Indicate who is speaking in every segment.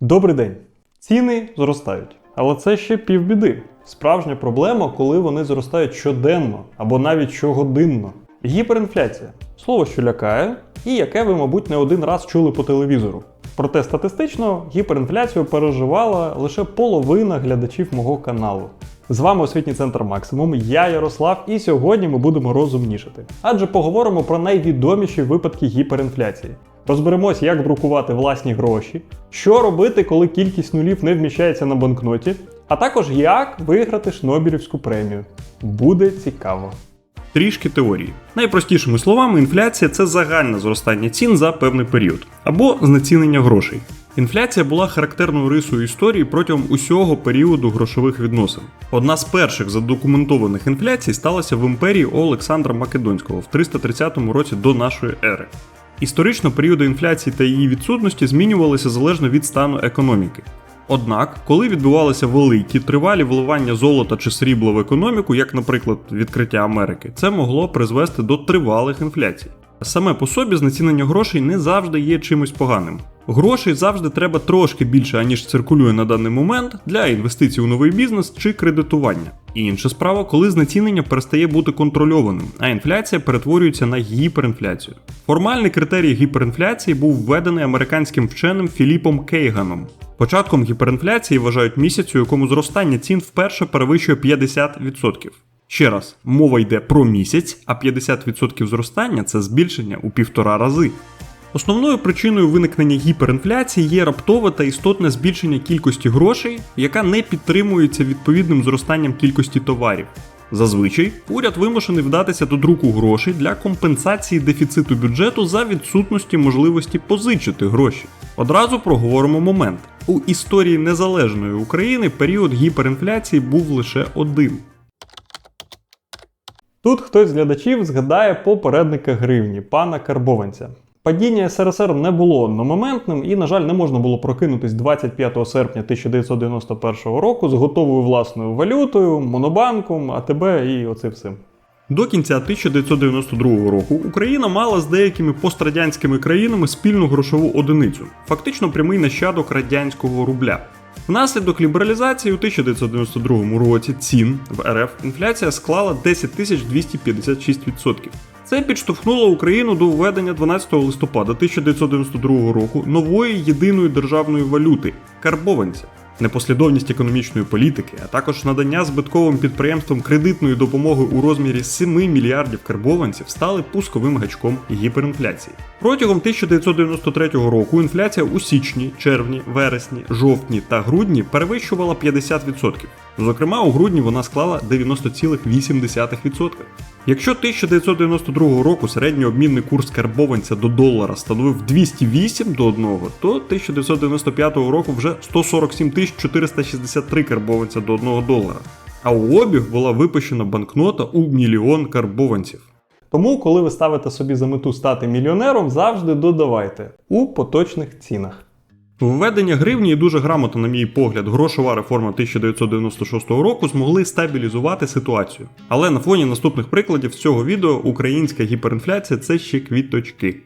Speaker 1: Добрий день. Ціни зростають, але це ще півбіди. Справжня проблема, коли вони зростають щоденно або навіть щогодинно. Гіперінфляція слово, що лякає, і яке ви, мабуть, не один раз чули по телевізору. Проте статистично гіперінфляцію переживала лише половина глядачів мого каналу. З вами освітній центр Максимум, я Ярослав, і сьогодні ми будемо розумнішати. Адже поговоримо про найвідоміші випадки гіперінфляції. Розберемось, як друкувати власні гроші, що робити, коли кількість нулів не вміщається на банкноті, а також як виграти Шнобелівську премію. Буде цікаво.
Speaker 2: Трішки теорії. Найпростішими словами, інфляція це загальне зростання цін за певний період або знецінення грошей. Інфляція була характерною рисою історії протягом усього періоду грошових відносин. Одна з перших задокументованих інфляцій сталася в імперії Олександра Македонського в 330 році до нашої ери. Історично періоди інфляції та її відсутності змінювалися залежно від стану економіки. Однак, коли відбувалися великі тривалі вливання золота чи срібла в економіку, як, наприклад, відкриття Америки, це могло призвести до тривалих інфляцій. Саме по собі знецінення грошей не завжди є чимось поганим. Грошей завжди треба трошки більше, аніж циркулює на даний момент для інвестицій у новий бізнес чи кредитування. І Інша справа, коли знецінення перестає бути контрольованим, а інфляція перетворюється на гіперінфляцію. Формальний критерій гіперінфляції був введений американським вченим Філіпом Кейганом. Початком гіперінфляції вважають місяць, у якому зростання цін вперше перевищує 50%. Ще раз, мова йде про місяць, а 50% зростання це збільшення у півтора рази. Основною причиною виникнення гіперінфляції є раптове та істотне збільшення кількості грошей, яка не підтримується відповідним зростанням кількості товарів. Зазвичай уряд вимушений вдатися до друку грошей для компенсації дефіциту бюджету за відсутності можливості позичити гроші. Одразу проговоримо момент. У історії незалежної України період гіперінфляції був лише один.
Speaker 1: Тут хтось з глядачів згадає попередника гривні, пана Карбованця. Падіння СРСР не було одномоментним і, на жаль, не можна було прокинутись 25 серпня 1991 року з готовою власною валютою, монобанком, АТБ і оцим всім.
Speaker 2: До кінця 1992 року Україна мала з деякими пострадянськими країнами спільну грошову одиницю, фактично прямий нащадок радянського рубля. Внаслідок лібералізації у 1992 році цін в РФ інфляція склала 10 256%. Це підштовхнуло Україну до введення 12 листопада 1992 року нової єдиної державної валюти карбованця. Непослідовність економічної політики, а також надання збитковим підприємствам кредитної допомоги у розмірі 7 мільярдів карбованців стали пусковим гачком гіперінфляції. Протягом 1993 року інфляція у січні, червні, вересні, жовтні та грудні перевищувала 50%. Зокрема, у грудні вона склала 90,8%. Якщо 1992 року середній обмінний курс карбованця до долара становив 208 до 1, то 1995 року вже 147 463 карбованця до 1 долара. А у обіг була випущена банкнота у мільйон карбованців.
Speaker 1: Тому, коли ви ставите собі за мету стати мільйонером, завжди додавайте у поточних цінах.
Speaker 2: Введення гривні і дуже грамотно, на мій погляд, грошова реформа 1996 року змогли стабілізувати ситуацію. Але на фоні наступних прикладів з цього відео українська гіперінфляція це ще квіточки.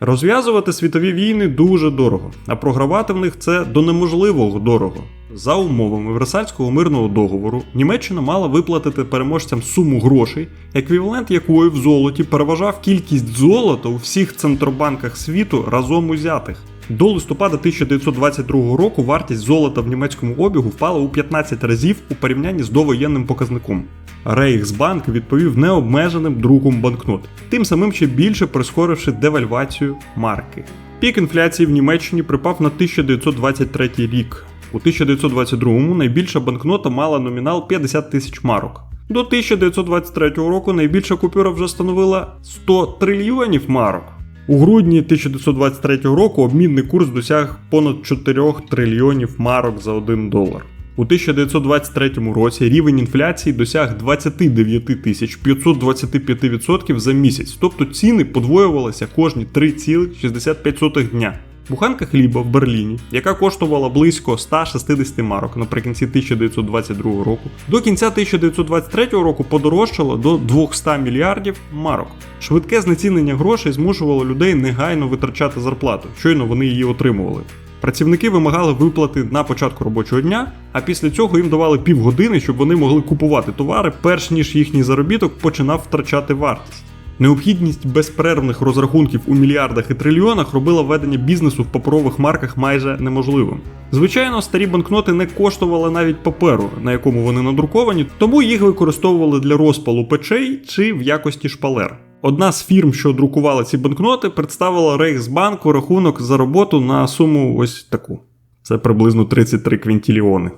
Speaker 2: Розв'язувати світові війни дуже дорого, а програвати в них це до неможливого дорого. За умовами Версальського мирного договору Німеччина мала виплатити переможцям суму грошей, еквівалент якої в золоті переважав кількість золота у всіх центробанках світу разом узятих. До листопада 1922 року вартість золота в німецькому обігу впала у 15 разів у порівнянні з довоєнним показником. Рейхсбанк відповів необмеженим друком банкнот, тим самим ще більше прискоривши девальвацію марки. Пік інфляції в Німеччині припав на 1923 рік. У 1922-му найбільша банкнота мала номінал 50 тисяч марок. До 1923 року найбільша купюра вже становила 100 трильйонів марок. У грудні 1923 року обмінний курс досяг понад 4 трильйонів марок за 1 долар. У 1923 році рівень інфляції досяг 29 тисяч 525% за місяць, тобто ціни подвоювалися кожні 3,65 дня. Буханка хліба в Берліні, яка коштувала близько 160 марок наприкінці 1922 року, до кінця 1923 року подорожчала до 200 мільярдів марок. Швидке знецінення грошей змушувало людей негайно витрачати зарплату, щойно вони її отримували. Працівники вимагали виплати на початку робочого дня, а після цього їм давали півгодини, щоб вони могли купувати товари, перш ніж їхній заробіток починав втрачати вартість. Необхідність безперервних розрахунків у мільярдах і трильйонах робила ведення бізнесу в паперових марках майже неможливим. Звичайно, старі банкноти не коштували навіть паперу, на якому вони надруковані, тому їх використовували для розпалу печей чи в якості шпалер. Одна з фірм, що друкувала ці банкноти, представила Рейхсбанку рахунок за роботу на суму ось таку. Це приблизно 33 квінтіліони.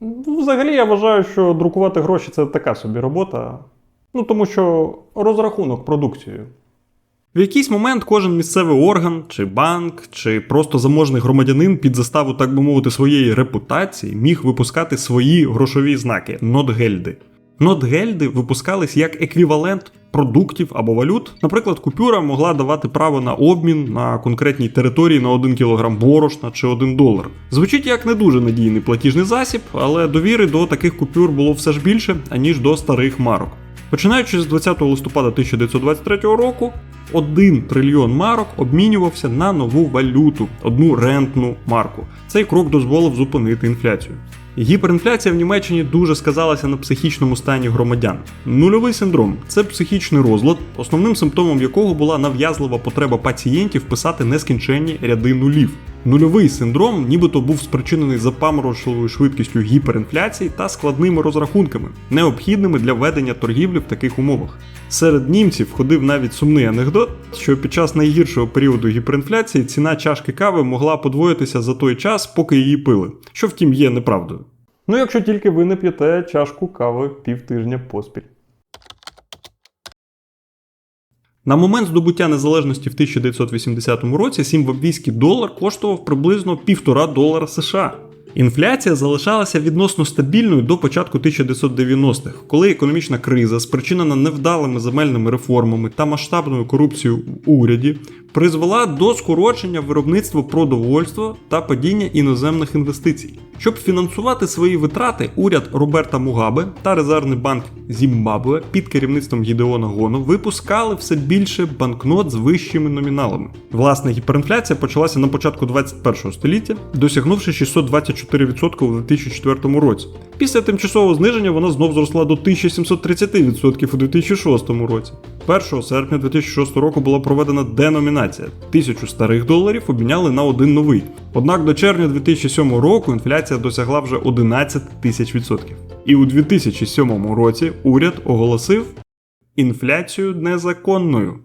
Speaker 1: Ну, Взагалі я вважаю, що друкувати гроші це така собі робота. Ну тому що розрахунок продукцією.
Speaker 2: В якийсь момент кожен місцевий орган, чи банк, чи просто заможний громадянин під заставу, так би мовити, своєї репутації міг випускати свої грошові знаки нотгельди. Нотгельди випускались як еквівалент продуктів або валют. Наприклад, купюра могла давати право на обмін на конкретній території на 1 кг борошна чи 1 долар. Звучить як не дуже надійний платіжний засіб, але довіри до таких купюр було все ж більше, аніж до старих марок. Починаючи з 20 листопада 1923 року, 1 трильйон марок обмінювався на нову валюту, одну рентну марку. Цей крок дозволив зупинити інфляцію. Гіперінфляція в Німеччині дуже сказалася на психічному стані громадян. Нульовий синдром це психічний розлад, основним симптомом якого була нав'язлива потреба пацієнтів писати нескінченні ряди нулів. Нульовий синдром нібито був спричинений запаморочливою швидкістю гіперінфляції та складними розрахунками, необхідними для ведення торгівлі в таких умовах. Серед німців ходив навіть сумний анекдот, що під час найгіршого періоду гіперінфляції ціна чашки кави могла подвоїтися за той час, поки її пили, що втім є неправдою.
Speaker 1: Ну, якщо тільки ви не п'єте чашку кави півтижня поспіль.
Speaker 2: На момент здобуття незалежності в 1980 році зімбабвійський долар коштував приблизно півтора долара США. Інфляція залишалася відносно стабільною до початку 1990-х, коли економічна криза, спричинена невдалими земельними реформами та масштабною корупцією в уряді, призвела до скорочення виробництва продовольства та падіння іноземних інвестицій. Щоб фінансувати свої витрати, уряд Роберта Мугабе та Резервний банк Зімбабве під керівництвом Гідеона Гоно випускали все більше банкнот з вищими номіналами. Власне, гіперінфляція почалася на початку 21 століття, досягнувши 624% у 2004 році. Після тимчасового зниження вона знов зросла до 1730% у 2006 році. 1 серпня 2006 року була проведена деномінація. Тисячу старих доларів обміняли на один новий. Однак до червня 2007 року інфляція досягла вже 11 тисяч відсотків. І у 2007 році уряд оголосив інфляцію незаконною.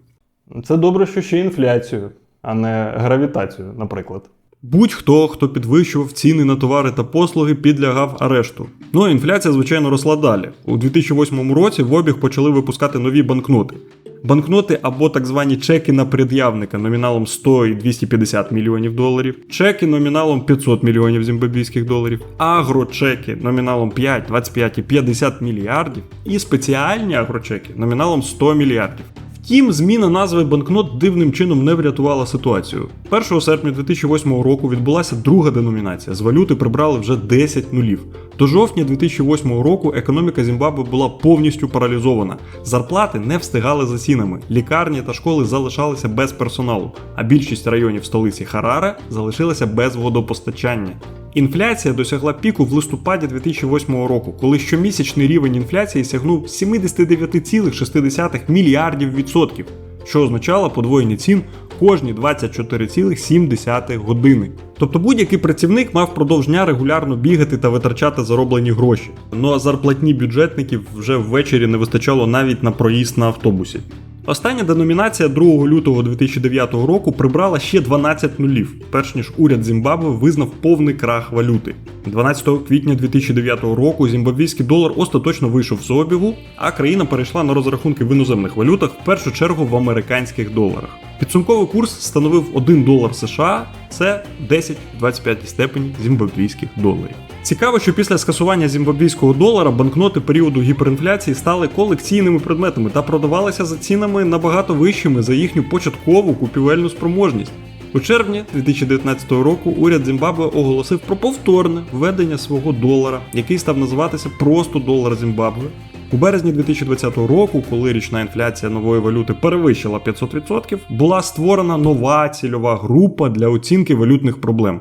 Speaker 1: Це добре, що ще інфляцію, а не гравітацію, наприклад.
Speaker 2: Будь-хто, хто підвищував ціни на товари та послуги, підлягав арешту. Ну а інфляція, звичайно, росла далі. У 2008 році в обіг почали випускати нові банкноти. Банкноти або так звані чеки на пред'явника номіналом 100 і 250 мільйонів доларів, чеки номіналом 500 мільйонів зімбабвійських доларів, агрочеки номіналом 5, 25 і 50 мільярдів, і спеціальні агрочеки номіналом 100 мільярдів. Втім, зміна назви банкнот дивним чином не врятувала ситуацію. 1 серпня 2008 року відбулася друга деномінація. З валюти прибрали вже 10 нулів. До жовтня 2008 року економіка Зімбабве була повністю паралізована. Зарплати не встигали за цінами, лікарні та школи залишалися без персоналу, а більшість районів столиці Хараре залишилася без водопостачання. Інфляція досягла піку в листопаді 2008 року, коли щомісячний рівень інфляції сягнув 79,6 мільярдів відсотків, що означало подвоєння цін кожні 24,7 години. Тобто будь-який працівник мав продовж дня регулярно бігати та витрачати зароблені гроші. Ну а зарплатні бюджетників вже ввечері не вистачало навіть на проїзд на автобусі. Остання деномінація 2 лютого 2009 року прибрала ще 12 нулів, перш ніж уряд Зімбабве визнав повний крах валюти. 12 квітня 2009 року зімбабвійський долар остаточно вийшов з обігу, а країна перейшла на розрахунки в іноземних валютах, в першу чергу в американських доларах. Підсумковий курс становив 1 долар США, це 10 в 25 степені зімбабвійських доларів. Цікаво, що після скасування зімбабвійського долара банкноти періоду гіперінфляції стали колекційними предметами та продавалися за цінами набагато вищими за їхню початкову купівельну спроможність. У червні 2019 року уряд Зімбабве оголосив про повторне введення свого долара, який став називатися просто долар Зімбабве. У березні 2020 року, коли річна інфляція нової валюти перевищила 500%, була створена нова цільова група для оцінки валютних проблем.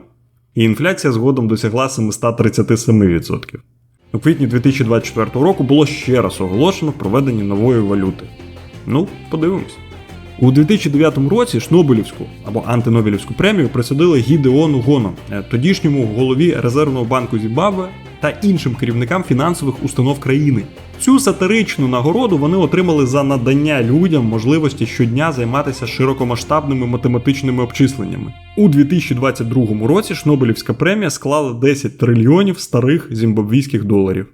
Speaker 2: І інфляція згодом досягла 737%. У квітні 2024 року було ще раз оголошено про введення нової валюти. Ну, подивимось. У 2009 році Шнобелівську або антинобелівську премію присудили Гідеону Гону, е, тодішньому голові Резервного банку Зімбабве та іншим керівникам фінансових установ країни. Цю сатиричну нагороду вони отримали за надання людям можливості щодня займатися широкомасштабними математичними обчисленнями. У 2022 році Шнобелівська премія склала 10 трильйонів старих зімбабвійських доларів.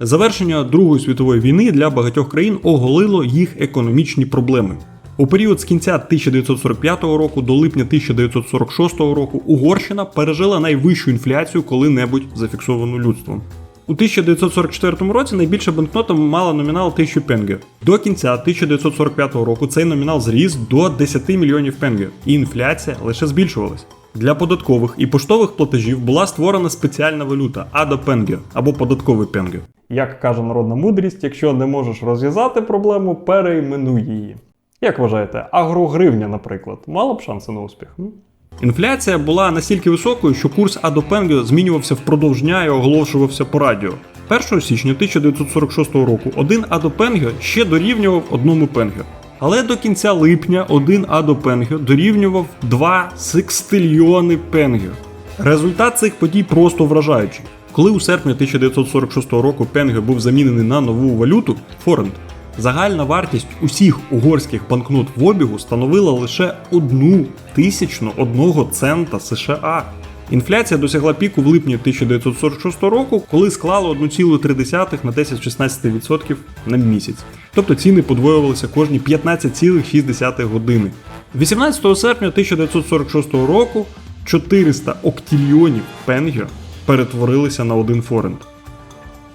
Speaker 2: Завершення Другої світової війни для багатьох країн оголило їх економічні проблеми. У період з кінця 1945 року до липня 1946 року Угорщина пережила найвищу інфляцію коли-небудь зафіксовану людством. У 1944 році найбільша банкнота мала номінал 1000 пенге. До кінця 1945 року цей номінал зріс до 10 мільйонів пенге, і інфляція лише збільшувалась. Для податкових і поштових платежів була створена спеціальна валюта Адо Пенге або податковий пенге.
Speaker 1: Як каже народна мудрість, якщо не можеш розв'язати проблему, перейменуй її. Як вважаєте, агрогривня, наприклад, мала б шанси на успіх?
Speaker 2: Інфляція була настільки високою, що курс Адопенго змінювався впродовж дня і оголошувався по радіо. 1 січня 1946 року один Адопенго ще дорівнював одному пенго. Але до кінця липня один Адопенго дорівнював 2 секстильйони пенго. Результат цих подій просто вражаючий. Коли у серпні 1946 року пенго був замінений на нову валюту форент, Загальна вартість усіх угорських банкнот в обігу становила лише одну тисячну одного цента США. Інфляція досягла піку в липні 1946 року, коли склала 1,3 на 10-16% на місяць. Тобто ціни подвоювалися кожні 15,6 години. 18 серпня 1946 року 400 октільйонів пенгер перетворилися на один форент.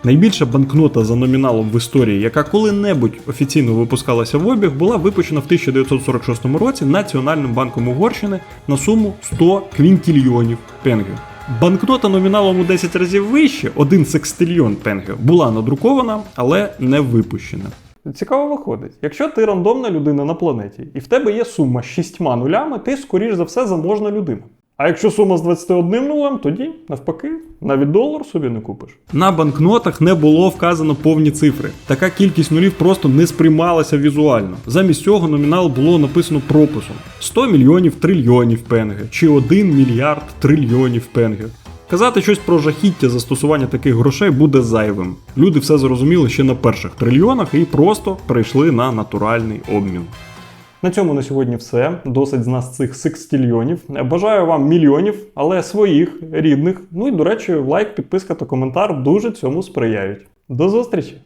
Speaker 2: Найбільша банкнота за номіналом в історії, яка коли-небудь офіційно випускалася в обіг, була випущена в 1946 році Національним банком Угорщини на суму 100 квінтільйонів пенгів. Банкнота номіналом у 10 разів вище, 1 секстильйон пенгів, була надрукована, але не випущена.
Speaker 1: Цікаво виходить. Якщо ти рандомна людина на планеті, і в тебе є сума з шістьма нулями, ти, скоріш за все, заможна людина. А якщо сума з 21 нулем, тоді, навпаки, навіть долар собі не купиш.
Speaker 2: На банкнотах не було вказано повні цифри. Така кількість нулів просто не сприймалася візуально. Замість цього номінал було написано прописом: 100 мільйонів трильйонів пенге чи 1 мільярд трильйонів пенге. Казати щось про жахіття застосування таких грошей буде зайвим. Люди все зрозуміли ще на перших трильйонах і просто перейшли на натуральний обмін.
Speaker 1: На цьому на сьогодні все. Досить з нас цих секстильйонів. Бажаю вам мільйонів, але своїх, рідних. Ну і до речі, лайк, підписка та коментар дуже цьому сприяють. До зустрічі!